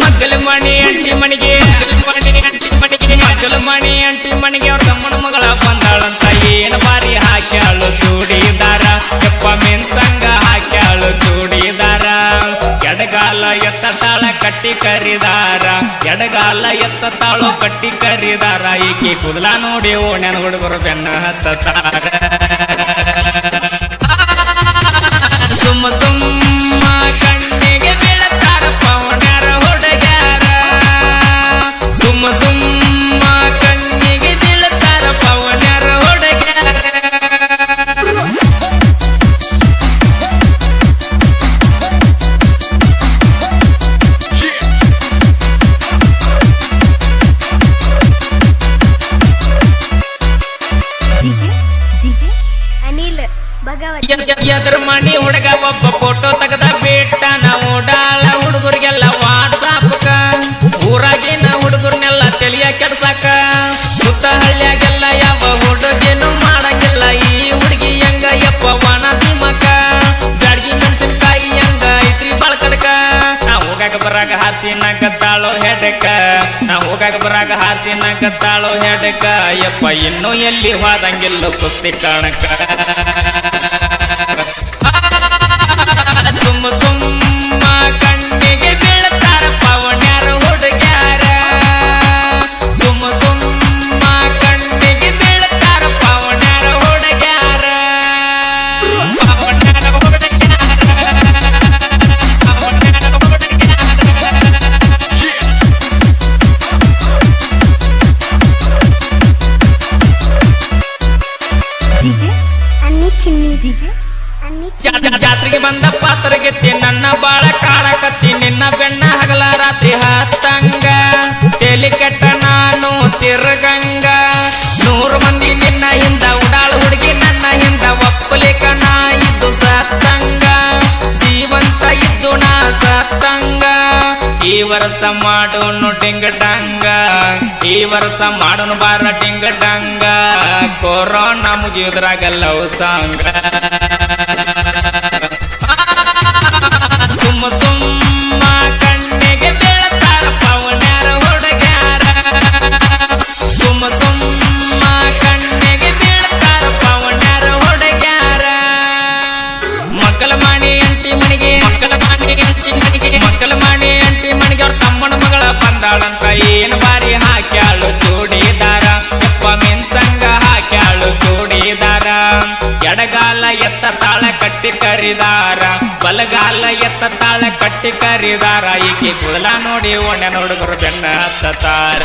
ಮಗ್ಗಲ ಮಣಿ ಅಂಟಿ ಮಣಿಗೆ, ಮಗ್ಗಲ ಮಣಿ ಅಂಟಿ ಮಣಿಗೆ ಅವ್ರ ತಮ್ಮನ ಮಗಳ ಬಂದಾಳಂತ. ಏನ ಬಾರಿ ಹಾಕ್ಯಾಳು ಚೂಡಿದಾರ ಎಪ್ಪ ಮೆನ್ಸಂಗ ಹಾಕ್ಯಾಳು ಚೂಡಿದಾರ. ಎಡಗಾಲ ಎತ್ತ ತಾಳ ಕಟ್ಟಿ ಕರಿದಾರ, ಎಡಗಾಲ ಎತ್ತ ತಾಳು ಕಟ್ಟಿ ಕರಿದಾರ. ಈಕಿ ಕುದಲ ನೋಡಿ ಓಣ್ಯನ ಹುಡುಗರು ಬೆನ್ನ ಹತ್ತಾರ ಎದ್ರ ಮಣಿ ಹುಡುಗ ಒಬ್ಬ ಫೋಟೋ ತೆಗೆದ ಬಿಟ್ಟ ನಾವು ಡಾಳ ಹುಡುಗರಿಗೆಲ್ಲ ವಾಟ್ಸಾಪ್ಕ ಊರಾಗಿನ ಹುಡುಗರ್ನೆಲ್ಲ ತಿಳಿಯ ಕೆಡ್ಸಾಕ. ಸುತ್ತ ಹಳ್ಳಿಯಾಗೆಲ್ಲ ಯಾವ ಹುಡುಗೇನು ಮಾಡಂಗಿಲ್ಲ. ಈ ಹುಡುಗಿ ಹೆಂಗ ಯಪ್ಪ ವನ ದಿಮಕ. ಬ್ಯಾಡ್ಗಿ ಮೆಣಸಿನಕಾಯಿ ಹೆಂಗ ಐತ್ರಿ ಬಳಕಡ್ಕ. ನಾ ಹೋಗಾಕ ಬರಾಗ ಹಾಸಿ ನಗತ್ತಾಳೋ ಹೆಡಕ. ನಾ ಹೋಗಾಕ ಬರಾಗ ಹಾಸಿ ತಾಳೋ ಹೆಡಕ. ಯಪ್ಪ ಇನ್ನೂ ಎಲ್ಲಿ ಹೋದಂಗಿಲ್ಲ ಕುಸ್ತಿ ಕಾಣಕ. ಜಾತ್ರೆಗೆ ಬಂದ ಪಾತ್ರಗೆತ್ತಿ ನನ್ನ ಬಾಳ ಕಾಳಕತ್ತಿ ನಿನ್ನ ಬೆಣ್ಣ ಹಗಲ ರಾತ್ರಿ ಹತ್ತಂಗ ತೆಲಿ ಕೆಟ್ಟ ನಾನು ತಿರ್ಗಂಗ. ನೂರು ಮಂದಿ ನಿನ್ನ ಹಿಂದ, ಉಡಾಳ ಹುಡುಗಿ ನನ್ನ ಹಿಂದ, ಒಪ್ಪಲಿಕ ನಾ ಇದ್ದು ಸತ್ತಂಗ. ಜೀವಂತ ಇದ್ದು ನಾ ಸತ್ತಂಗ. ಈ ವರ್ಷ ಮಾಡೋನು ಡಿಂಗ ಡಂಗ ಈ ವರ್ಷ ಮಾಡೋನು ಬಾರ ಡಿಂಗ ಡಂಗ ಕೊರೋನಾ ಮುಗಿಯೋದ್ರಾಗಲ್ಲವು ಲವ್ ಸಾಂಗ. ಬಂದಾಳಂತ ಏನ್ ಬಾರಿ ಹಾಕ್ಯಾಳು ಚೂಡಿದಾರ ಒಪ್ಪ ಮಿಂಚಂಗ ಹಾಕ್ಯಾಳು ಚೂಡಿದಾರ ಎಡಗಾಲ ಎತ್ತ ತಾಳ ಕಟ್ಟಿ ಕರಿದಾರ? ಬಲಗಾಲ ಎತ್ತ ತಾಳ ಕಟ್ಟಿ ಕರಿದಾರ? ಈಕೆ ಕುದಲ ನೋಡಿ ಒಣ ಹುಡುಗರು ಬೆನ್ನ ಹತ್ತಾರ